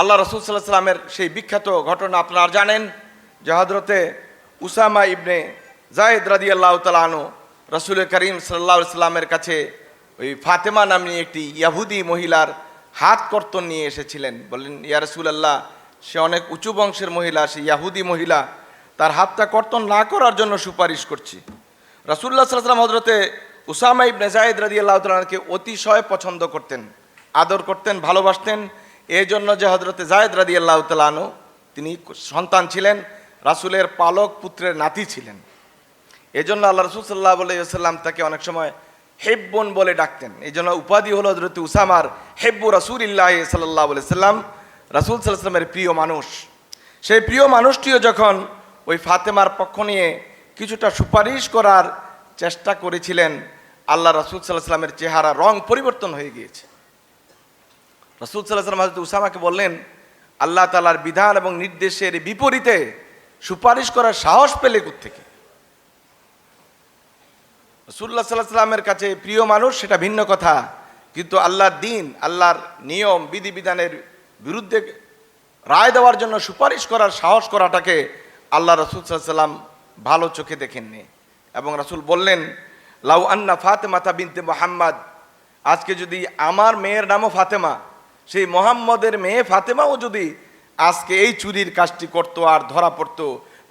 আল্লাহ রসুল সাল্লাহ সাল্লামের সেই বিখ্যাত ঘটনা আপনারা জানেন যে হজরতে উসামা ইবনে জায়েদ রাদি আল্লাহ তালানো রসুল করিম সাল্লাহ সাল্লামের কাছে ওই ফাতেমা নামী একটি ইয়াহুদি মহিলার হাত কর্তন নিয়ে এসেছিলেন। বললেন, ইয়া রসুল আল্লাহ সে অনেক উঁচু বংশের মহিলা, সে ইয়াহুদি মহিলা, তার হাতটা কর্তন না করার জন্য সুপারিশ করছি। রাসুল্লাহ সাল্লাম হজরতে উসামা ইবনে জায়েদ রাদি আল্লাহ তালকে অতিশয় পছন্দ করতেন, আদর করতেন, ভালোবাসতেন। এই জন্য যে হজরতে জায়েদ রাদি আল্লাহ তালানো তিনি সন্তান ছিলেন, রাসুলের পালক পুত্রের নাতি ছিলেন। এই জন্য আল্লাহ রসুল সাল্লাহ সাল্লাম তাকে অনেক সময় হেব্বন বলে ডাকতেন। এই জন্য উপাধি হলো হজরত উসামার হেব্বু রাসুল ইল্লাহ সাল্লাহ সাল্লাম রাসুল সাল্লামের প্রিয় মানুষ। সেই প্রিয় মানুষটিও যখন ওই ফাতেমার পক্ষ নিয়ে কিছুটা সুপারিশ করার চেষ্টা করেছিলেন, আল্লাহ রসুল সাল্লাহ সাল্লামের চেহারা, রং পরিবর্তন হয়ে গিয়েছে। রসুল সাল্লাহ সাল্লাম উসামাকে বললেন, আল্লাহ তালার বিধান এবং নির্দেশের বিপরীতে সুপারিশ করার সাহস পেলে থেকে রসুল্লাহ সাল্লাহ সাল্লামের কাছে প্রিয় মানুষ, সেটা ভিন্ন কথা। কিন্তু আল্লাহর দিন, আল্লাহর নিয়ম, বিধিবিধানের বিরুদ্ধে রায় দেওয়ার জন্য সুপারিশ করার সাহস করাটাকে আল্লাহ রসুল সাল্লাম ভালো চোখে দেখেননি। এবং রাসুল বললেন, লাউ আন্না ফাতেমা ফাতেমাতা বিনতে মোহাম্মদ, আজকে যদি আমার মেয়ের নামও ফাতেমা সেই মোহাম্মদের মেয়ে ফাতেমাও যদি আজকে এই চুরির কাজটি করতো আর ধরা পড়তো,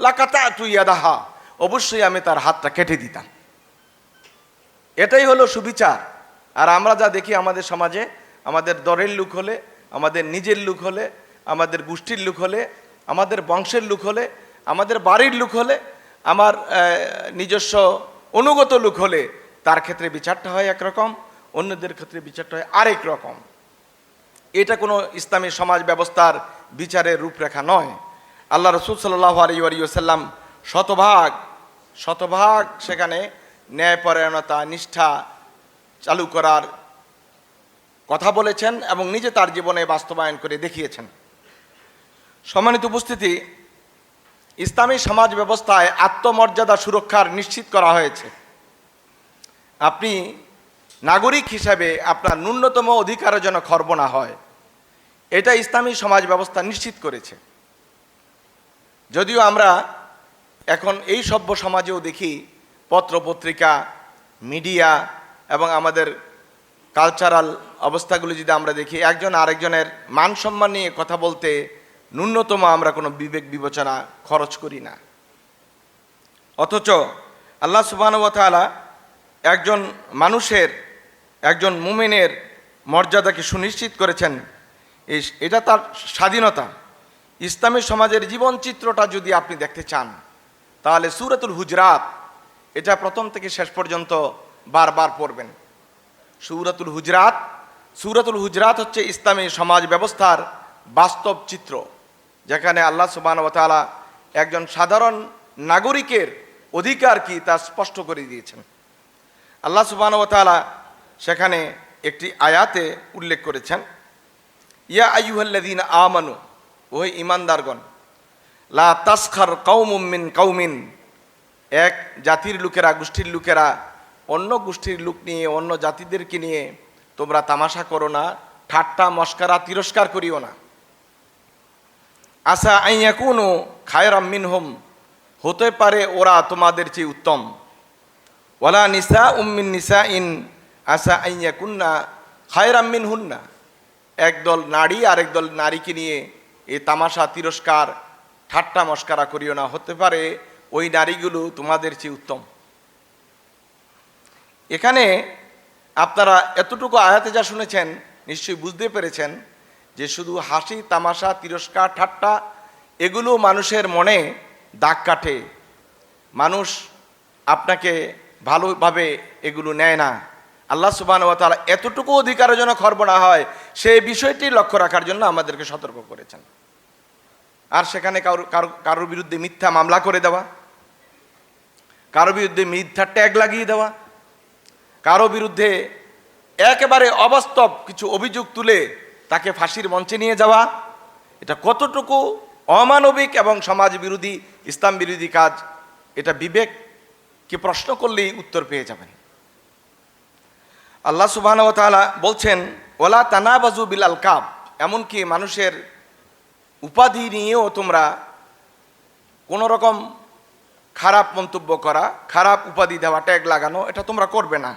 লাকাতা তুই দাহা অবশ্যই আমি তার হাতটা কেটে দিতাম। এটাই হলো সুবিচার। আর আমরা যা দেখি আমাদের সমাজে, আমাদের দরের লোক হলে, আমাদের নিজের লোক হলে, আমাদের গোষ্ঠীর লোক হলে, আমাদের বংশের লোক হলে, আমাদের বাড়ির লোক হলে, আমার নিজস্ব অনুগত লোক হলে, তার ক্ষেত্রে বিচারটা হয় একরকম, অন্যদের ক্ষেত্রে বিচারটা হয় আরেক রকম। এটা কোনো ইসলামী সমাজ ব্যবস্থার বিচারের রূপরেখা নয়। আল্লাহ রসুল সাল্লাহ আলিয়াসাল্লাম শতভাগ শতভাগ সেখানে ন্যায়পরায়ণতা, নিষ্ঠা চালু করার কথা বলেছেন এবং নিজে তার জীবনে বাস্তবায়ন করে দেখিয়েছেন। সম্মানিত উপস্থিতি, ইসলামী সমাজ ব্যবস্থায় আত্মমর্যাদা সুরক্ষার নিশ্চিত করা হয়েছে। আপনি নাগরিক হিসাবে আপনার ন্যূনতম অধিকারের জন্য খর্ব না হয়। এটা ইসলামী সমাজ ব্যবস্থা নিশ্চিত করেছে। যদিও আমরা এখন এই সভ্য সমাজেও দেখি পত্র পত্রিকা মিডিয়া এবং আমাদের কালচারাল অবস্থাগুলো যদি আমরা দেখি, একজন আরেকজনের মান সম্মান নিয়ে কথা বলতে ন্যূনতম আমরা কোনো বিবেক বিবেচনা খরচ করি না। অথচ আল্লাহ সুবাহানুবতালা একজন মানুষের একজন মুমিনের মর্যাদাকে সুনিশ্চিত করেছেন। এটা তার স্বাধীনতা। ইসলামী সমাজের জীবন চিত্রটা যদি আপনি দেখতে চান, তাহলে সুরাতুল হুজরাত, এটা প্রথম থেকে শেষ পর্যন্ত বারবার পড়বেন। সুরাতুল হুজরাত সুরাতুল হুজরাত হচ্ছে ইসলামী সমাজ ব্যবস্থার বাস্তব চিত্র, যেখানে আল্লাহ সুবাহতালা একজন সাধারণ নাগরিকের অধিকার কি তা স্পষ্ট করে দিয়েছেন। আল্লাহ সুবাহতালা সেখানে একটি আয়াতে উল্লেখ করেছেন, ইয়া আইয়ুহাল্লাযীনা আমানু, ওহে ইমানদারগণ লা তাসখার কওমুম মিন কওমিন, এক জাতির লোকেরা, গোষ্ঠীর লোকেরা, অন্য গোষ্ঠীর লোক নিয়ে, অন্য জাতিদেরকে নিয়ে তোমরা তামাশা করো না, ঠাট্টা, মস্কারা, তিরস্কার করিও না। আশা আইয়া কোনো খায়রাম মিনহুম, হতে পারে ওরা তোমাদের চেয়ে উত্তম। ওলা নিসা উম্মিন নিসা ইন আশা আইয়া কুন্না খায়রাম মিন হুন্না একদল নারী আরেক দল নারীকে নিয়ে এ তামাশা, তিরস্কার, ঠাট্টা, মস্কারা করিও না। হতে পারে ওই নারীগুলো তোমাদের চেয়ে উত্তম। এখানে আপনারা এতটুকু আয়াতে যা শুনেছেন, নিশ্চয়ই বুঝতে পেরেছেন যে শুধু হাসি, তামাশা, তিরস্কার, ঠাট্টা, এগুলো মানুষের মনে দাগ কাটে। মানুষ আপনাকে ভালোভাবে এগুলো নেয় না। আল্লাহ সুবান ও তাআলা এতটুকু অধিকারের জন্য খর্ব না হয়, সেই বিষয়টি লক্ষ্য রাখার জন্য আমাদেরকে সতর্ক করেছেন। আর সেখানে কারও কারও, কারোর বিরুদ্ধে মিথ্যা মামলা করে দেওয়া কারও বিরুদ্ধে মিথ্যা ট্যাগ লাগিয়ে দেওয়া কারও বিরুদ্ধে একেবারে অবাস্তব কিছু অভিযোগ তুলে তাকে ফাঁসির মঞ্চে নিয়ে যাওয়া, এটা কতটুকু অমানবিক এবং সমাজ বিরোধী, ইসলাম বিরোধী কাজ, এটা বিবেককে প্রশ্ন করলেই উত্তর পেয়ে যাবেন। আল্লাহ সুবাহ বলছেন ওলা তানাবাজু বিল আল কাব এমনকি মানুষের উপাধি নিয়েও তোমরা কোনো রকম খারাপ মন্তব্য করা, খারাপ উপাধি দেওয়া, ট্যাগ লাগানো, এটা তোমরা করবে না।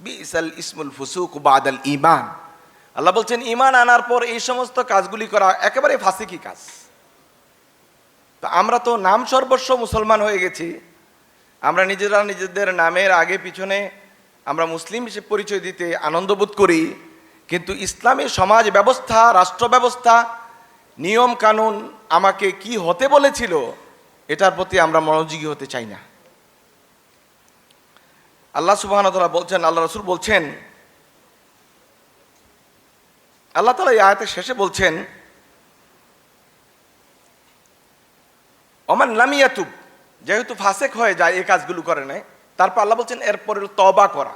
বিসাল ইসমুল ফুসুক বাদাল ইমান আল্লাহ বলছেন ইমান আনার পর এই সমস্ত কাজগুলি করা একেবারে ফাঁসিকি কাজ। তো আমরা তো নাম সর্বস্ব মুসলমান হয়ে গেছি। আমরা নিজেরা নিজেদের নামের আগে পিছনে আমরা মুসলিম হিসেবে পরিচয় দিতে আনন্দবোধ করি, কিন্তু ইসলামী সমাজ ব্যবস্থা, রাষ্ট্র ব্যবস্থা, নিয়ম কানুন আমাকে কি হতে বলেছিল, এটার প্রতি আমরা মনোযোগী হতে চাই না। আল্লাহ সুবাহ বলছেন, আল্লাহ রসুল বলছেন, আল্লাহ তালা এই আয়াতের শেষে বলছেন অমান লামিয়াতুব যেহেতু ফাসেক হয়ে যায়, এই কাজগুলো করে নেয় তারপর আল্লাহ বলছেন এরপরে তবা করা।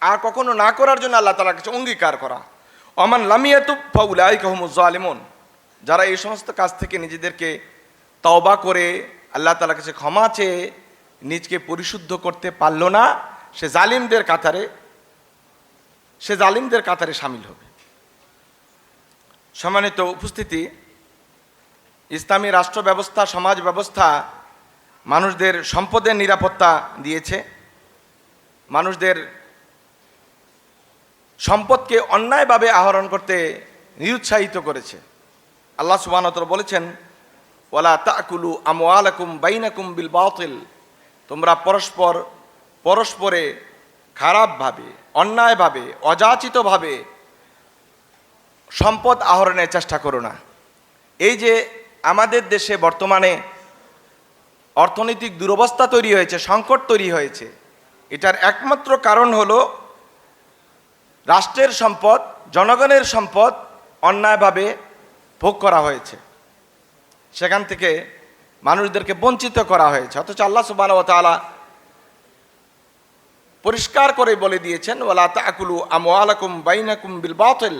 আর কখনো না করার জন্য আল্লাহ তালার কাছে অঙ্গীকার করা। অমান লামিয়াতুব ফাউলাই কাহমুজ আলিমন যারা এই সমস্ত কাজ থেকে নিজেদেরকে তওবা করে আল্লাহ তালার কাছে ক্ষমা চেয়ে নিজকে পরিশুদ্ধ করতে পারল না, সে জালিমদের কাতারে, সে জালিমদের কাতারে সামিল হবে। সম্মানিত উপস্থিতি, ইসলামী রাষ্ট্র ব্যবস্থা সমাজ ব্যবস্থা মানুষদের সম্পদের নিরাপত্তা দিয়েছে। মানুষদের সম্পদকে অন্যায়ভাবে আহরণ করতে নিরুৎসাহিত করেছে। আল্লাহ সুবাহতর বলেছেন, ওয়ালা তাকুলু আমওয়ালাকুম বাইনাকুম বিল বাতিল। তোমরা পরস্পর, পরস্পরে খারাপভাবে, অন্যায়ভাবে, অযাচিতভাবে সম্পদ আহরণের চেষ্টা করো না। এই যে আমাদের দেশে বর্তমানে অর্থনৈতিক দুরবস্থা তৈরি হয়েছে, সংকট তৈরি হয়েছে এটার একমাত্র কারণ হলো রাষ্ট্রের সম্পদ, জনগণের সম্পদ অন্যায়ভাবে ভোগ করা হয়েছে। সেখান থেকে মানুষদেরকে বঞ্চিত করা হয়েছে। অথচ আল্লাহ সুবাহ তালা পরিষ্কার করে বলে দিয়েছেন ওলা তাকুলু আমওয়ালাকুম বাইনাকুম বিল বাতিল।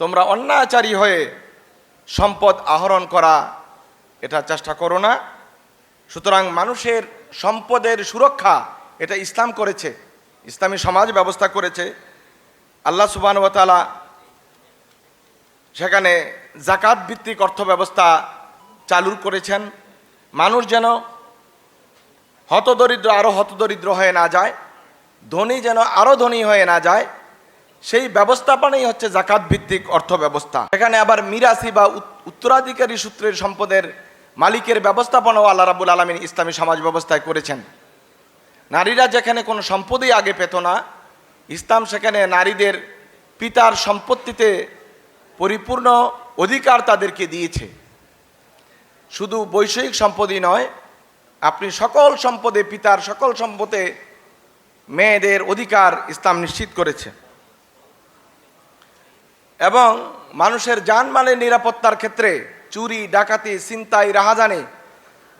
তোমরা অন্যাচারী হয়ে সম্পদ আহরণ করা, এটা চেষ্টা করো না। সুতরাং মানুষের সম্পদের সুরক্ষা এটা ইসলাম করেছে, ইসলামী সমাজ ব্যবস্থা করেছে। আল্লাহ সুবানুবতালা সেখানে জাকাত ভিত্তিক অর্থ ব্যবস্থা চালু করেছেন। মানুষ যেন হতদরিদ্র আরও হতদরিদ্র হয়ে না যায়, ধনী যেন আরও ধনী হয়ে না যায়, সেই ব্যবস্থাপনাই হচ্ছে জাকাত ভিত্তিক অর্থ ব্যবস্থা। এখানে আবার মিরাসি বা উত- উত্তরাধিকারী সূত্রের সম্পদের মালিকের ব্যবস্থাপনাও আল্লাহ রাবুল আলমিন ইসলামী সমাজ ব্যবস্থায় করেছেন। নারীরা যেখানে কোনো সম্পদই আগে পেত না, ইসলাম সেখানে নারীদের পিতার সম্পত্তিতে পরিপূর্ণ অধিকার তাদেরকে দিয়েছে। শুধু বৈষয়িক সম্পদই নয়, আপনি সকল সম্পদে পিতার সকল সম্পদে মেয়েদের অধিকার ইসলাম নিশ্চিত করেছে। এবং মানুষের যানমালের নিরাপত্তার ক্ষেত্রে চুরি, ডাকাতি, ছিনতাই, রাহাজানি,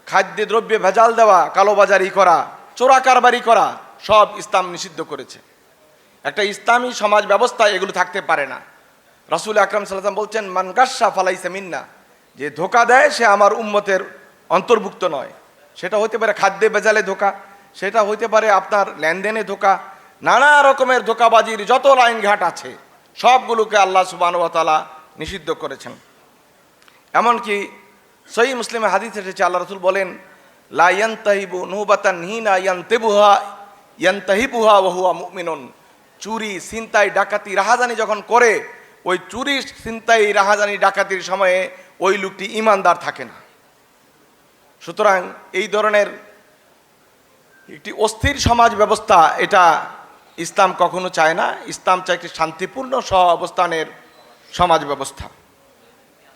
খাদ্য দ্রব্যে ভেজাল দেওয়া, কালোবাজারি করা চোরা কারবারি করা সব ইসলাম নিষিদ্ধ করেছে। একটা ইসলামী সমাজ ব্যবস্থা এগুলো থাকতে পারে না। রাসুল আকরাম সাল্লাম বলছেন মানগাসা ফালাইসে মিন্না। যে ধোকা দেয়, সে আমার উম্মতের অন্তর্ভুক্ত নয়। সেটা হতে পারে খাদ্যে বেজালে ধোকা, সেটা হইতে পারে আপনার লেনদেনে ধোকা, নানা রকমের ধোকাবাজির যত লাইনঘাট আছে, সবগুলোকে আল্লাহ সুবানুয়াতালা নিষিদ্ধ করেছেন। এমনকি সহি মুসলিমে হাদিস এসেছে, আল্লাহ রসুল বলেন লা নুহবাতান হিনা ইয়ান্তেবুহা ইয়ান্তাহিবুহা ওহুয়া মুমিনুন চুরি, ছিনতাই, ডাকাতি, রাহাজানি যখন করে, ওই চুরি, ছিনতাই, রাহাজানি, ডাকাতির সময়ে ওই লোকটি ইমানদার থাকে না। সুতরাং এই ধরনের একটি অস্থির সমাজ ব্যবস্থা, এটা ইসলাম কখনো চায় না। ইসলাম চায় একটি শান্তিপূর্ণ সহ অবস্থানের সমাজ ব্যবস্থা।